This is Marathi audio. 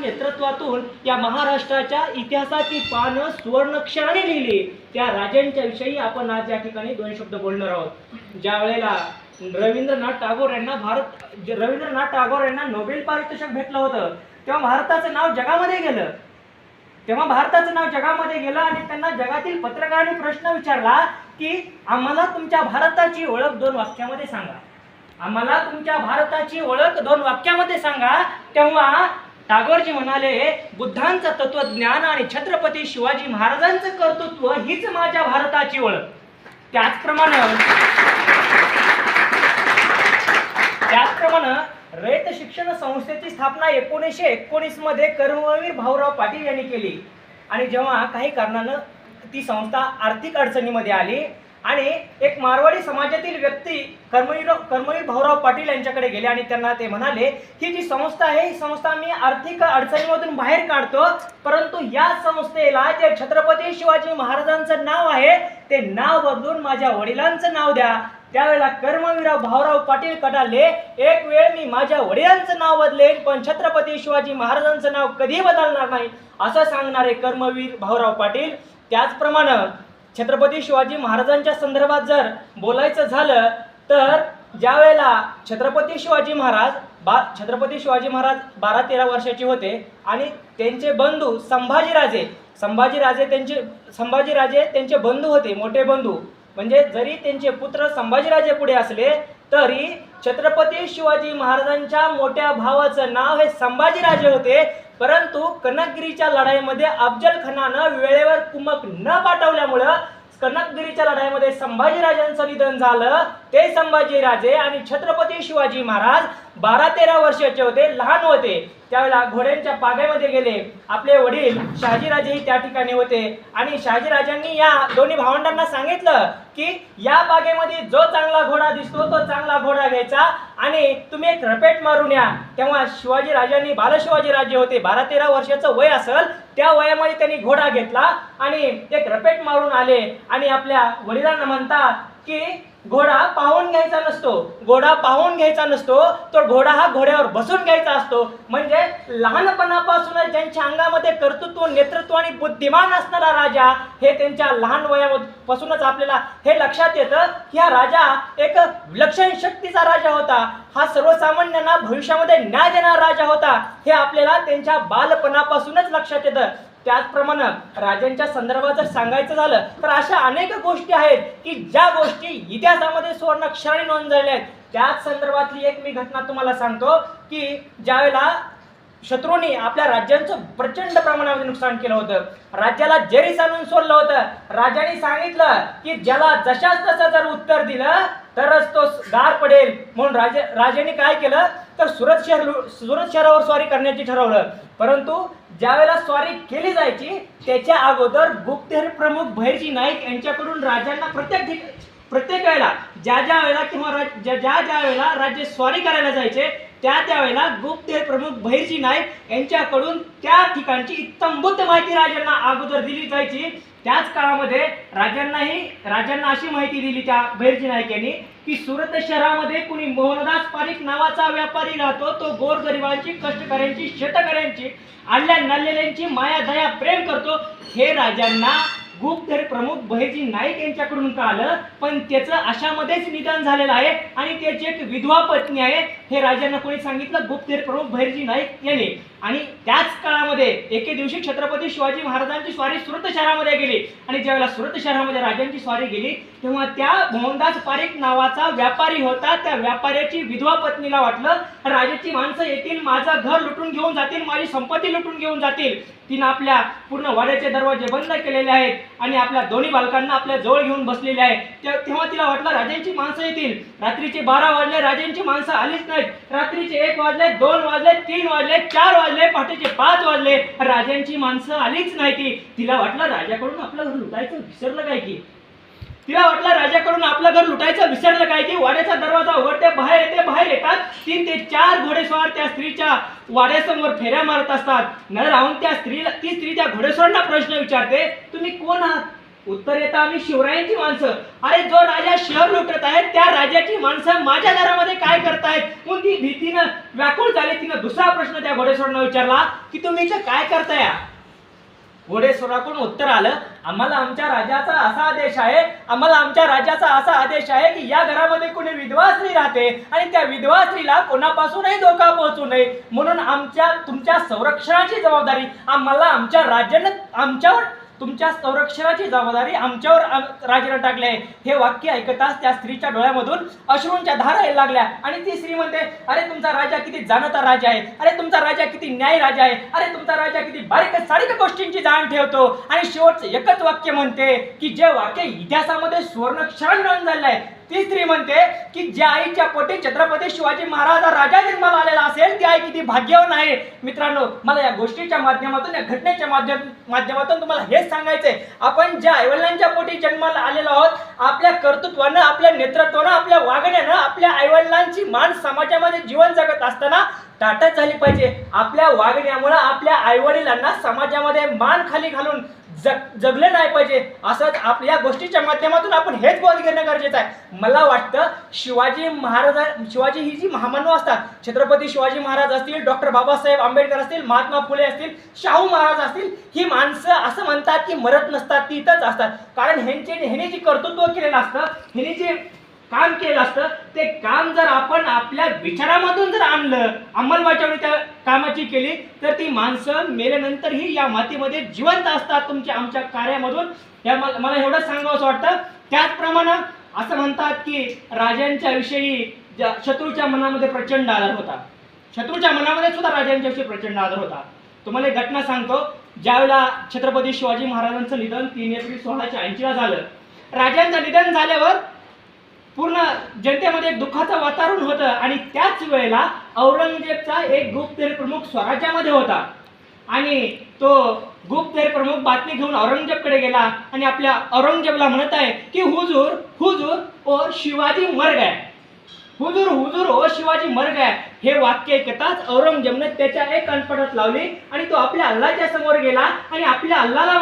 नेतृत्वातून या महाराष्ट्राच्या इतिहासाची पानं सुवर्णक्षराने लिहिली. त्या राजांच्या विषयी आपण आज या ठिकाणी दोन शब्द बोलणार आहोत. ज्या वेळेला रवींद्रनाथ टागोर यांना भारत रवींद्रनाथ टागोर यांना नोबेल पारितोषिक भेटलं होतं तेव्हा भारताचं नाव जगामध्ये गेलं. तेव्हा भारताचं नाव जगामध्ये गेलं आणि त्यांना जगातील पत्रकारांनी प्रश्न विचारला की आम्हाला तुमच्या भारताची ओळख दोन वाक्यामध्ये सांगा. आम्हाला तुमच्या भारताची ओळख दोन वाक्यामध्ये सांगा तेव्हा टागोरजी म्हणाले बुद्धांचं तत्वज्ञान आणि छत्रपती शिवाजी महाराजांचं कर्तृत्व हीच माझ्या भारताची ओळख. त्याचप्रमाणे त्याचप्रमाणे रयत शिक्षण संस्थेची स्थापना एकोणीसशे एकोणीसमध्ये कर्मवीर भाऊराव पाटील यांनी केली. आणि जेव्हा काही कारणानं ती संस्था आर्थिक अडचणीमध्ये आली आणि एक मारवाडी समाजातील व्यक्ती कर्मवीर कर्मवीर भाऊराव पाटील यांच्याकडे गेले आणि त्यांना ते म्हणाले की जी संस्था आहे ही संस्था मी आर्थिक अडचणीमधून बाहेर काढतो परंतु या संस्थेला जे छत्रपती शिवाजी महाराजांचं नाव आहे ते नाव बदलून माझ्या वडिलांचं नाव द्या. त्यावेळेला कर्मवीराव भाऊराव पाटील कडाले एक वेळ मी माझ्या वडिलांचं नाव बदलेन पण छत्रपती शिवाजी महाराजांचं नाव कधी बदलणार नाही. असं सांगणारे कर्मवीर भाऊराव पाटील त्याचप्रमाणे छत्रपती शिवाजी महाराजांच्या संदर्भात जर बोलायचं झालं तर ज्या वेळेला छत्रपती शिवाजी महाराज बा छत्रपती शिवाजी महाराज बारा तेरा वर्षाचे होते आणि त्यांचे बंधू संभाजीराजे संभाजीराजे त्यांचे संभाजीराजे त्यांचे बंधू होते मोठे बंधू. म्हणजे जरी त्यांचे पुत्र संभाजीराजे पुढे असले तरी छत्रपती शिवाजी महाराजांच्या मोठ्या भावाचं नाव हे संभाजीराजे होते. परंतु कनकगिरीच्या लढाईमध्ये अफजल खानानं वेळेवर कुमक न पाठवल्यामुळं कनकगिरीच्या लढाईमध्ये संभाजीराजांचं निधन झालं. ते संभाजीराजे आणि छत्रपती शिवाजी महाराज बारा तेरा वर्षाचे होते लहान होते. त्यावेळेला घोड्यांच्या पाग्यामध्ये गेले. आपले वडील शहाजीराजेही त्या ठिकाणी होते. आणि शहाजीराजांनी या दोन्ही भावंडांना सांगितलं की या बागेमध्ये जो चांगला घोडा दिसतो तो चांगला घोडा घ्यायचा आणि तुम्ही एक रपेट मारून या. तेव्हा शिवाजी राजांनी बालशिवाजी राजे होते. बारा तेरा वर्षाचं वय असेल त्या वयामध्ये त्यांनी घोडा घेतला आणि एक रपेट मारून आले. आणि आपल्या वडिलांना म्हणतात की घोडा पाहून घ्यायचा नसतो. घोडा पाहून घ्यायचा नसतो तर घोडा हा घोड्यावर बसून घ्यायचा असतो. म्हणजे लहानपणापासूनच ज्यांच्या अंगामध्ये कर्तृत्व नेतृत्व आणि बुद्धिमान असणारा राजा हे त्यांच्या लहान वयापासूनच आपल्याला हे लक्षात येतं की हा राजा एक विलक्षण शक्तीचा राजा होता. हा सर्वसामान्यांना भविष्यामध्ये न्याय देणारा राजा होता. हे आपल्याला त्यांच्या बालपणापासूनच लक्षात येतं. त्याचप्रमाणे राजांच्या संदर्भात जर सांगायचं झालं तर अशा अनेक गोष्टी आहेत की ज्या गोष्टी इतिहासामध्ये सुवर्णाक्षराने नोंद झालेल्या आहेत. त्याच संदर्भातली एक मी घटना तुम्हाला सांगतो की ज्यावेळेला शत्रूंनी आपल्या राज्यांचं प्रचंड प्रमाणामध्ये नुकसान केलं होतं. राज्याला जेरीस आणून सोडलं होतं. राजाने सांगितलं की ज्याला जशाच तसं जर उत्तर दिलं तरच तो गार पडेल. म्हणून राजे राजाने काय केलं? तर सुरत शहर सुरत शहरावर स्वारी करण्याची ठरवलं. परंतु ज्यावेळेला स्वारी केली जायची त्याच्या अगोदर गुप्तहेर प्रमुख भैरजी नाईक यांच्याकडून राजांना प्रत्येक ठिकाणी प्रत्येक वेळेला ज्या ज्या वेळेला किंवा ज्या ज्या ज्या वेळेला राज्य स्वारी करायला जायचे त्या त्यावेळेला गुप्तहेर प्रमुख भैरजी नाईक यांच्याकडून त्या ठिकाणची इत्तंभूत माहिती राजांना अगोदर दिली जायची. त्याच काळामध्ये राजांनाही राजांना अशी माहिती दिली त्या भैरजी नाईक यांनी की सुरत शहरामध्ये कुणी मोहनदास पारिक नावाचा व्यापारी राहतो तो गोरगरिबांची कष्टकऱ्यांची शेतकऱ्यांची आडल्या नल्लेल्यांची माया दया प्रेम करतो. हे राजांना गुप्तर प्रमुख बहिर्जी नाईक यांच्याकडून कळालं पण त्याचं अशामध्येच निधन झालेलं आहे आणि त्याची एक विधवा पत्नी आहे. हे राजांना कोणी सांगितलं? गुप्तहेर प्रमुख बहिर्जी नाईक यांनी. आणि त्याच काळामध्ये एके दिवशी छत्रपती शिवाजी महाराजांची स्वारी सुरत शहरामध्ये गेली. आणि ज्यावेळेला सुरत शहरामध्ये राजांची स्वारी गेली तेव्हा त्या मोहनदास पारिक नावाचा व्यापारी होता. त्या व्यापाऱ्याची विधवा पत्नीला वाटलं राजाची माणसं येतील माझं घर लुटून घेऊन जातील माझी संपत्ती लुटून घेऊन जातील. तिनं आपल्या पूर्ण वाड्याचे दरवाजे बंद केलेले आहेत आणि आपल्या दोन्ही बालकांना आपल्या जवळ घेऊन बसलेले आहे ते- तेव्हा तिला वाटलं राजांची माणसं येतील. रात्रीचे बारा वाजले राजांची माणसं आलीच नाहीत. रात्रीचे एक वाजले दोन वाजले तीन वाजले चार वाजले. पहाटेचे पाच वाजले. राजांची माणसं आलीच नाही ती. तिला वाटलं राजाकडून आपलं घर लुटायचं विसरलं काय की? तिला वाटलं राजाकडून आपलं घर लुटायचं विसरलं काय की? वाड्याचा दरवाजा उघडते बाहेर येते बाहेर येतात. तीन ते चार घोडेस्वार त्या स्त्रीच्या वाड्यासमोर फेऱ्या मारत असतात. न राहून त्या स्त्रीला ती स्त्री त्या घोडेस्वारांना प्रश्न विचारते तुम्ही कोण आहात? उत्तर येतं आम्ही शिवरायांची माणसं. अरे जो राजा शहर लुटत आहे त्या राजाची माणसं माझ्या घरामध्ये काय करतायत? म्हणून ती भीतीनं व्याकुळ झाली तिनं? दुसरा प्रश्न त्या घोडेस्वरांना विचारला की तुम्ही इथं काय करताय? घोडेस्वराकडून उत्तर आलं आम्हाला आमच्या राजाचा असा आदेश आहे आम्हाला आमच्या राजाचा असा आदेश आहे की या घरामध्ये कोणी विधवा स्त्री राहते आणि त्या विधवा स्त्रीला कोणापासूनही धोका पोहोचू नये. म्हणून आमच्या तुमच्या संरक्षणाची जबाबदारी आम्हाला आमच्या राज्यानं आमच्यावर तुमच्या संरक्षणाची जबाबदारी आमच्यावर आम- टाकले टाकली आहे. हे वाक्य ऐकताच त्या स्त्रीच्या डोळ्यामधून अश्रूंच्या धारा यायला लागल्या. आणि ती स्त्री म्हणते अरे तुमचा राजा किती जाणता राजा आहे. अरे तुमचा राजा किती न्याय राजा आहे. अरे तुमचा राजा किती बारीक सारीक गोष्टींची जाण ठेवतो. आणि शेवटचं एकच वाक्य म्हणते की जे वाक्य इतिहासामध्ये सुवर्णक्षरण नोंद झालेलं आहे ती स्त्री म्हणते की ज्या आईच्या पोटी छत्रपती शिवाजी महाराज राजा जन्माला आले व्यक्ती आहे किती भाग्यवान आहे. मित्रांनो मला या गोष्टीच्या माध्यमातून या घटनेच्या माध्यम माध्यमातून तुम्हाला हेच सांगायचंय. आपण ज्या आईवडिलांच्या पोटी जन्माला आलेलो आहोत आपल्या कर्तृत्वानं आपल्या नेतृत्वानं आपल्या वागण्यानं आपल्या आईवडिलांची मान समाजामध्ये जीवन जगत असताना ताटच झाली पाहिजे. आपल्या वागण्यामुळं आपल्या आईवडिलांना समाजामध्ये मान खाली घालून जग जगले नाही पाहिजे. असंच आपल्या गोष्टीच्या माध्यमातून आपण हेच बोध घेणं गरजेचं आहे. मला वाटतं शिवाजी महाराज शिवाजी ही जी महामानव असतात छत्रपती शिवाजी महाराज असतील डॉक्टर बाबासाहेब आंबेडकर असतील महात्मा फुले असतील शाहू महाराज असतील ही माणसं असं म्हणतात की मरत नसतात ती इथंच असतात. कारण ह्यांचे ह्याने जे कर्तृत्व केलेलं असतं ह्याने जे काम केलं असतं ते काम जर आपण आपल्या विचारामधून जर आणलं अंमलबजावणी त्या कामाची केली तर ती माणसं मेल्यानंतरही या मातीमध्ये जिवंत असतात तुमच्या आमच्या कार्यामधून. या मला एवढंच सांगावं असं वाटतं. त्याचप्रमाणे असं म्हणतात की राजांच्या विषयी ज्या शत्रूच्या मनामध्ये प्रचंड आदर होता. शत्रूच्या मनामध्ये सुद्धा राजांच्या विषयी प्रचंड आदर होता. तुम्हाला एक घटना सांगतो. ज्यावेळेला छत्रपती शिवाजी महाराजांचं निधन तीन एप्रिल सोळाशे ऐंशीला झालं राजांचं निधन झाल्यावर पूर्ण जनतेमध्ये एक दुःखाचं वातावरण होतं आणि त्याच वेळेला औरंगजेबचा एक गुप्तहेर प्रमुख स्वराज्यामध्ये होता. आणि तो गुप्तहेर प्रमुख बातमी घेऊन औरंगजेबकडे गेला आणि आपल्या औरंगजेबला म्हणत आहे की हुजूर हुजूर ओ शिवाजी मर्ग आहे. हुजूर हुजूर ओ शिवाजी मर्ग आहे. हे वाक्य ऐकताच औरंगजेबने त्याच्या एक कणपडत लावली आणि तो आपल्या अल्लाच्या समोर गेला आणि आपल्या अल्लाला